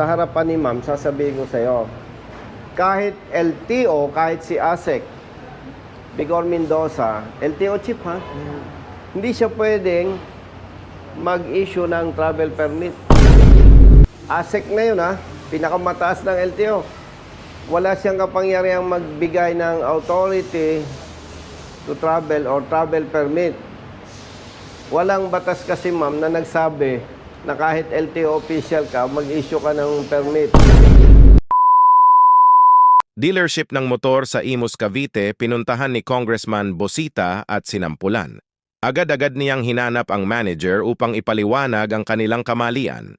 sa harapan ni ma'am, sasabihin ko sa'yo, kahit LTO, kahit si ASEC, Bigor Mendoza, LTO chief ha, hindi siya pwedeng mag-issue ng travel permit. ASEC na yun ha, pinakamataas ng LTO. Wala siyang kapangyarihang magbigay ng authority to travel or travel permit. Walang batas kasi ma'am na nagsabi na kahit LTO official ka, mag-issue ka ng permit. Dealership ng motor sa Imus Cavite pinuntahan ni Congressman Bosita at sinampulan. Agad-agad niyang hinanap ang manager upang ipaliwanag ang kanilang kamalian.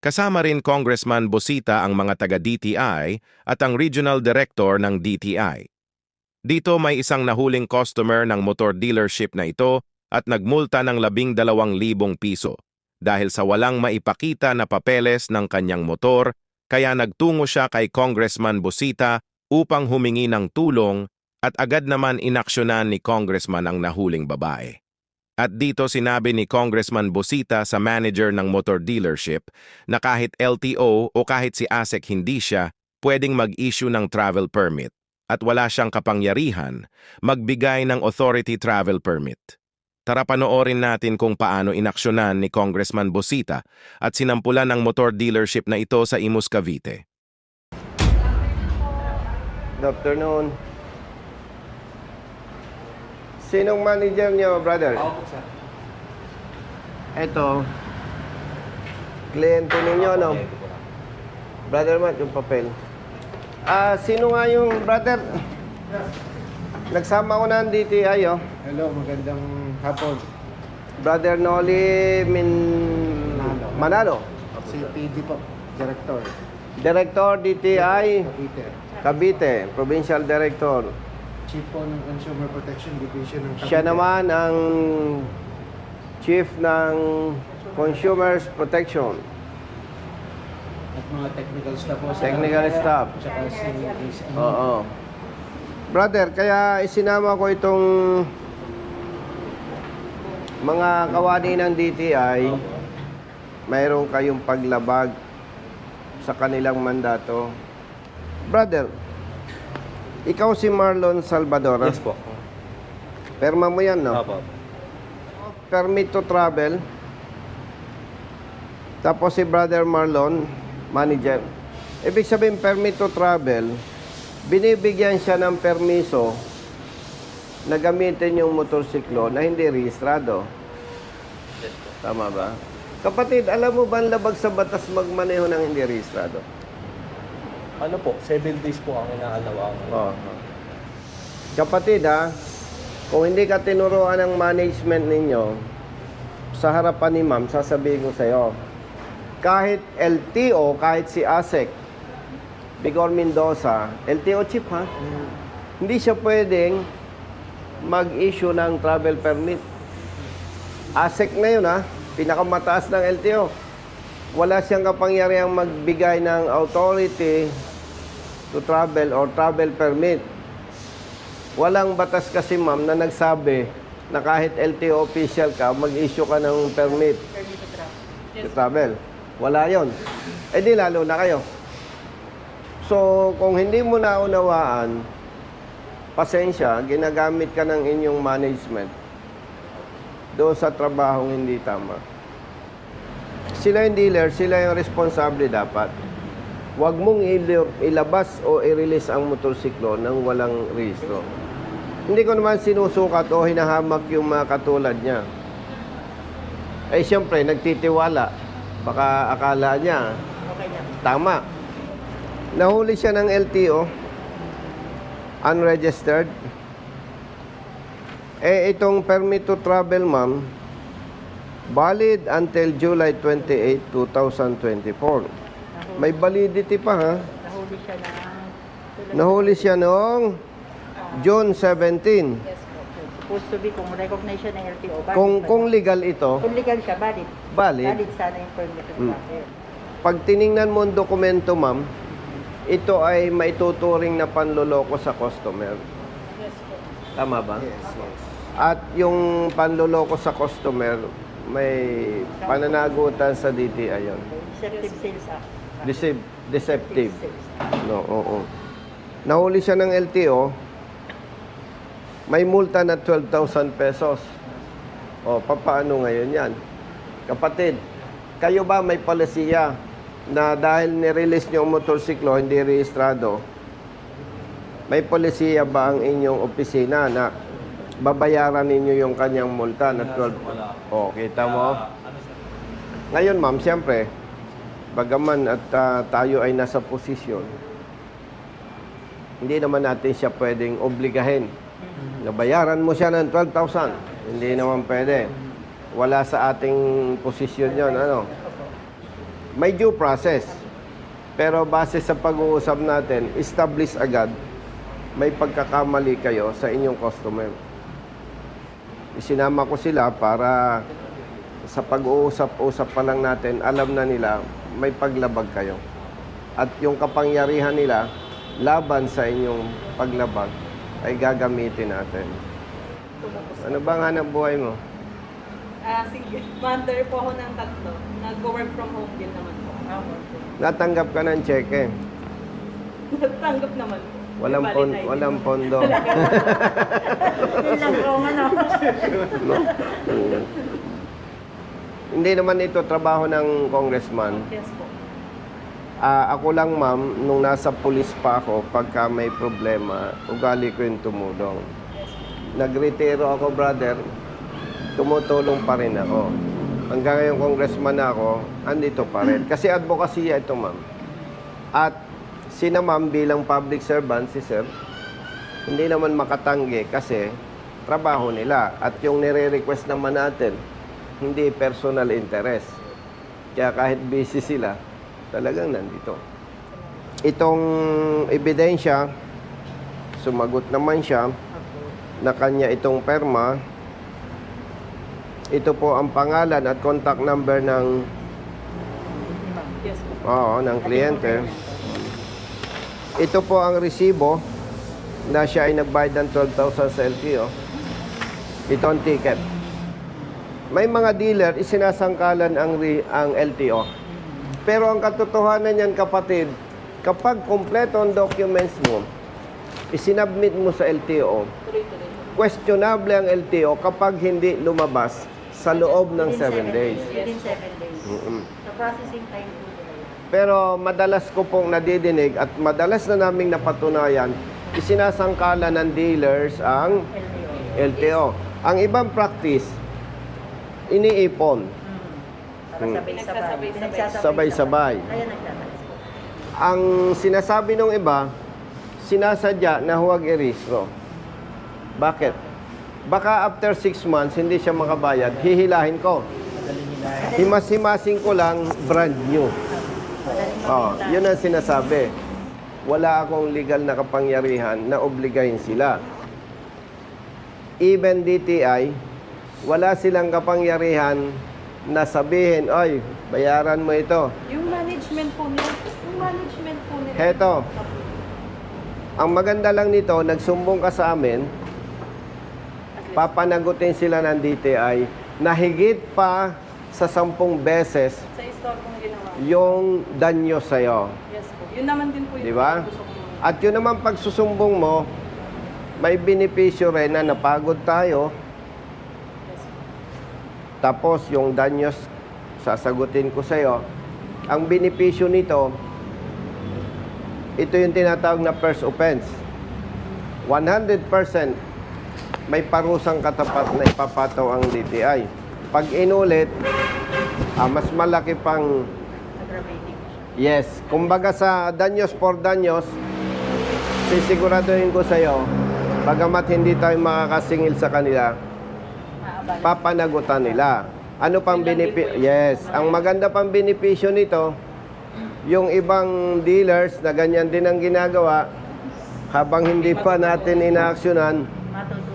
Kasama rin Congressman Bosita ang mga taga-DTI at ang Regional Director ng DTI. Dito may isang nahuling customer ng motor dealership na ito at nagmulta ng labing dalawang libong piso dahil sa walang maipakita na papeles ng kanyang motor kaya nagtungo siya kay Congressman Bosita upang humingi ng tulong at agad naman inaksyonan ni Congressman ang nahuling babae. At dito sinabi ni Congressman Bosita sa manager ng motor dealership na kahit LTO o kahit si ASEC hindi siya pwedeng mag-issue ng travel permit at wala siyang kapangyarihan magbigay ng authority travel permit. Tara panoorin natin kung paano inaksyonan ni Congressman Bosita at sinampulan ng motor dealership na ito sa Imus Cavite. Good afternoon. Sinong manager niyo, brother? Ako po, sir. Ito. Kliyente ninyo, no? Brother Matt, yung papel. Ah, sino nga yung brother? Nagsama ko na ang DTI, oh. Hello, magandang hapon. Brother Noli Min... Manalo. Si PD po, Director. Director DTI Cavite. Cavite, Provincial Director. Chief po ng Consumer Protection Division ng Cavite. Siya naman ang Chief ng Consumers Protection. At mga technical staff po. Technical staff. Tsaka si Oo. Brother, kaya isinama ko itong mga kawani ng DTI. Mayroon kayong paglabag sa kanilang mandato. Brother, ikaw si Marlon Salvador. Yes po. Perma mo yan, no? Opo. Permit to travel. Tapos si Brother Marlon, manager. Ibig sabihin, permit to travel, binibigyan siya ng permiso na gamitin yung motorsiklo na hindi rehistrado. Tama ba? Kapatid, alam mo ba ang labag sa batas magmaneho ng hindi rehistrado? Ano po, 7 days po ang inaalawa. Oo. Kapatid ha, kung hindi ka tinuruan ng management ninyo, sa harapan ni ma'am, sasabihin ko sa'yo, kahit LTO, kahit si ASEC, Bigor Mendoza, LTO chief ha, hindi siya pwedeng mag-issue ng travel permit. ASEC na yun ha, pinakamataas ng LTO. Wala siyang kapangyarihang magbigay ng authority to travel or travel permit. Walang batas kasi ma'am na nagsabi na kahit LTO official ka, mag-issue ka ng permit to travel. Wala yon. Eh di lalo na kayo. So, kung hindi mo naunawaan, pasensya, ginagamit ka ng inyong management doon sa trabahong hindi tama. Sila yung dealer, sila yung responsable dapat. Huwag mong il- ilabas o i-release ang motorsiklo nang walang rehistro. Hindi ko naman sinusukat o hinahamak yung mga katulad niya. Eh, siyempre, nagtitiwala. Baka akala niya, tama. Nahuli siya ng LTO, unregistered. Eh, itong permit to travel, ma'am, valid until July 28, 2024. May validity pa, ha? Nahuli siya na Nahuli siya noong June 17. Yes po. Supposed to be kung recognize siya ng LTO. Valid Kung, kung legal ito, kung legal siya, valid. valid. Valid sana yung permit of Mm. travel. Pag tiningnan mo ang dokumento, ma'am, ito ay maituturing na panloloko sa customer. Yes po. Tama ba? Yes, yes. At yung panloloko sa customer, may pananagutan sa DTI yun. Deceptive Sales Act. Deceive, deceptive. No, oo. Nahuli siya ng LTO, may multa na 12,000 pesos. O, papaano ngayon yan? Kapatid, kayo ba may palisiya na dahil nirelease niyo ang motorsiklo, hindi rehistrado, may polisiya ba ang inyong opisina na babayaran ninyo yung kanyang multa na 12? O, kita mo? Ngayon, ma'am, siyempre, bagaman at ah, tayo ay nasa posisyon, hindi naman natin siya pwedeng obligahin. Nabayaran mo siya ng 12,000. Hindi naman pwede. Wala sa ating posisyon yon ano. May due process. Pero base sa pag-uusap natin, establish agad may pagkakamali kayo sa inyong customer. Isinama ko sila para sa pag-uusap-usap pa lang natin, alam na nila may paglabag kayo. At yung kapangyarihan nila laban sa inyong paglabag ay gagamitin natin. Ano ba nga ng buhay mo? Ah, sige. Mother po ako ng tatlo. Nag-work from home din naman po. Natanggap ka ng cheque. Nagtanggap naman po. Walang, pon, walang pondo. Yun lang po, ano. No? Oo. Hindi naman ito trabaho ng congressman. Yes po. Ah, ako lang ma'am, nung nasa pulis pa ako, pagka may problema, ugali ko yung tumulong. Nagretiro ako, brother, tumutulong pa rin ako. Hanggang ngayon, congressman na ako, andito pa rin. Kasi advocacy ito, ma'am. At sina ma'am bilang public servant, si sir, hindi naman makatanggi kasi trabaho nila. At yung nire-request naman natin, hindi personal interest. Kaya kahit busy sila, talagang nandito. Itong ebidensya, sumagot naman siya na kanya itong perma. Ito po ang pangalan at contact number ng Yes po. Oo, ng kliyente. Ito po ang resibo na siya ay nagbayad ng 12,000 sa LTO. Ito ang ticket. May mga dealer, isinasangkalan ang, re- ang LTO. Pero ang katotohanan niyan, kapatid, kapag kompleto ang documents mo, isinabmit mo sa LTO, questionable ang LTO kapag hindi lumabas sa loob ng 7 Within seven days. Within seven days. Mm-mm. The processing time po nila. Pero madalas ko pong nadidinig at madalas na naming napatunayan, isinasangkala ng dealers ang LTO. LTO. Ang ibang practice, iniipon. Para Hmm. sabay-sabay. Nagsasabay-sabay. Sabay-sabay. Kaya nagtataas po. Ang sinasabi ng iba, sinasadya na huwag i-restro. Bakit? Baka after 6 months, hindi siya makabayad, hihilahin ko. Himas-himasing ko lang, brand new. Oh, yun ang sinasabi. Wala akong legal na kapangyarihan na obligahin sila. Even DTI, wala silang kapangyarihan na sabihin, oy, bayaran mo ito. Yung management po nila, yung management po nila. Heto, ang maganda lang nito, nagsumbong ka sa amin, papanagutin sila ng DTI na higit pa sa sampung beses Sa store pong ginawa. yung danyo sa'yo. Yes po. Yun naman din po yung Di ba? gusto ko. At yun naman pagsusumbong mo, may benepisyo rin na napagod tayo. Tapos yung danyos, sasagutin ko sa'yo. Ang benepisyo nito, ito yung tinatawag na first offense. 100% may parusang katapat na ipapataw ang DTI. Pag inulit, ah, mas malaki pang. Yes, kumbaga sa danyos for danyos, sisiguraduhin ko sa iyo, bagamat hindi tayo makakasingil sa kanila, papanagutan nila. Ano pang benepisyo? Yes, ang maganda pang benepisyo nito, yung ibang dealers na ganyan din ang ginagawa, habang hindi pa natin inaaksyonan.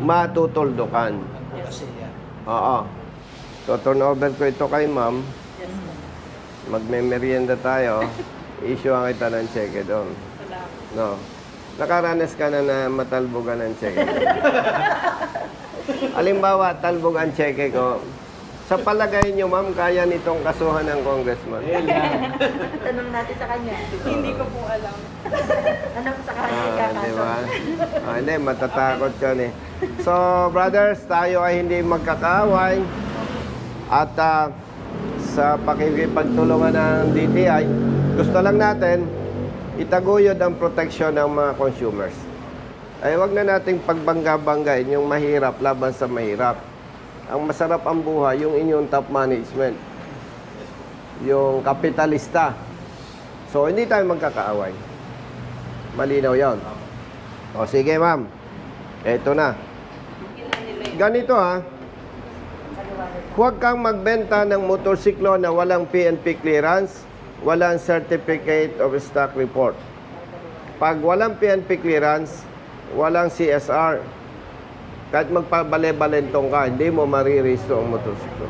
Matutuldukan. Oo. So, turn over ko ito kay ma'am. Yes. Magme-merienda tayo. Issue ang kita ng cheque doon. No. Nakaranas ka na na matalbogan ng cheque. Alimbawa, talbog ang cheque ko, Sa palagay nyo, ma'am, kaya nitong kasuhan ng congressman? Tanong natin sa kanya. Hindi ko po alam. Ano sa kanya Ah, ikakaso? di ba? Ah, hindi, matatakot yun eh. So, brothers, tayo ay hindi magkakaaway. At ah, sa pakikipagtulungan ng DTI, gusto lang natin itaguyod ang proteksyon ng mga consumers. Ay wag na nating pagbangga-banggain yung mahirap laban sa mahirap. Ang masarap ang buhay, yung inyong top management. Yung kapitalista. So, hindi tayo magkakaaway. Malinaw yon. O sige ma'am. Eto na. Ganito ha. Huwag kang magbenta ng motorsiklo na walang PNP clearance, walang certificate of stock report. Pag walang PNP clearance, walang CSR. Kahit magpabale-balentong ka, hindi mo mariristo ang motorsiklo.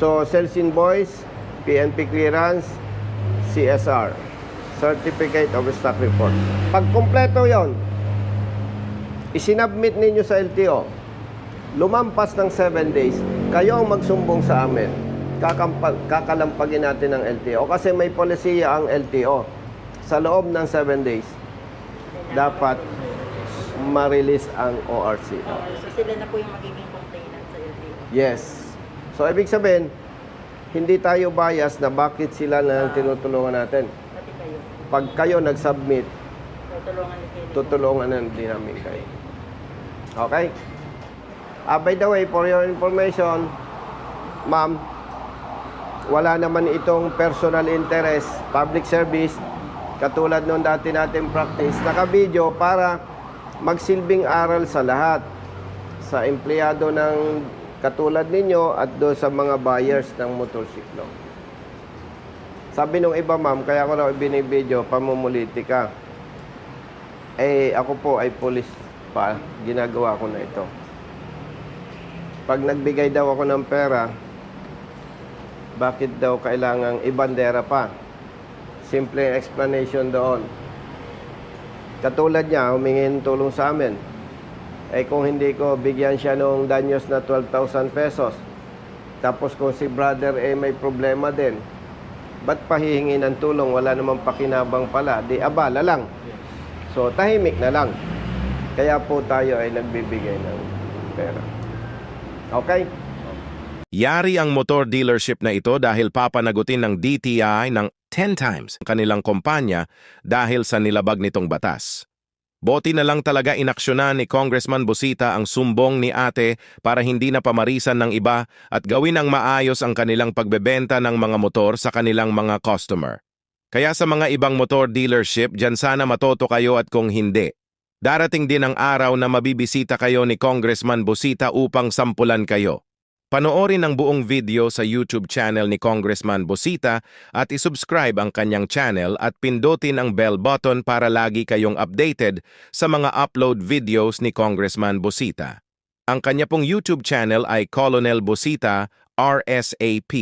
So, sales invoice, PNP clearance, CSR. Certificate of Stock Report. Pag kumpleto yon, isinabmit ninyo sa LTO, lumampas ng 7 days, kayo ang magsumbong sa amin. Kakampa- kakalampagin natin ng LTO. Kasi may polisiya ang LTO. Sa loob ng 7 days, dapat ma-release ang ORC. So sila na po yung magiging complainant sa LTO. Yes. So, ibig sabihin, hindi tayo bias na bakit sila na ang tinutulungan natin. Pati kayo. Pag kayo nag-submit, Tutulungan tutulungan na din namin kayo. Okay? Ah, by the way, for your information, ma'am, wala naman itong personal interest, public service, katulad nung dati natin practice, naka-video para magsilbing aral sa lahat. Sa empleyado ng katulad ninyo at do sa mga buyers ng motorsiklo. Sabi nung iba, ma'am, kaya ko na binibideo, pamumuliti ka. Eh, ako po ay police pa. Ginagawa ko na ito. Pag nagbigay daw ako ng pera, bakit daw kailangang ibandera pa? Simple explanation doon. Katulad niya, humingi ng tulong sa amin. Eh kung hindi ko bigyan siya nung danyos na 12,000 pesos, tapos kung si brother eh may problema din, ba't pahihingi ng tulong? Wala namang pakinabang pala. Di abala lang. So, tahimik na lang. Kaya po tayo ay nagbibigay ng pera. Okay? Yari ang motor dealership na ito dahil papanagutin ng DTI ng 10 times ang kanilang kumpanya dahil sa nilabag nitong batas. Boti na lang talaga inaksyonan ni Congressman Busita ang sumbong ni ate para hindi na pamarisan ng iba at gawin ang maayos ang kanilang pagbebenta ng mga motor sa kanilang mga customer. Kaya sa mga ibang motor dealership, dyan sana matoto kayo at kung hindi. Darating din ang araw na mabibisita kayo ni Congressman Busita upang sampulan kayo. Panoorin ang buong video sa YouTube channel ni Congressman Busita at isubscribe ang kanyang channel at pindutin ang bell button para lagi kayong updated sa mga upload videos ni Congressman Busita. Ang kanya pong YouTube channel ay Colonel Busita RSAP.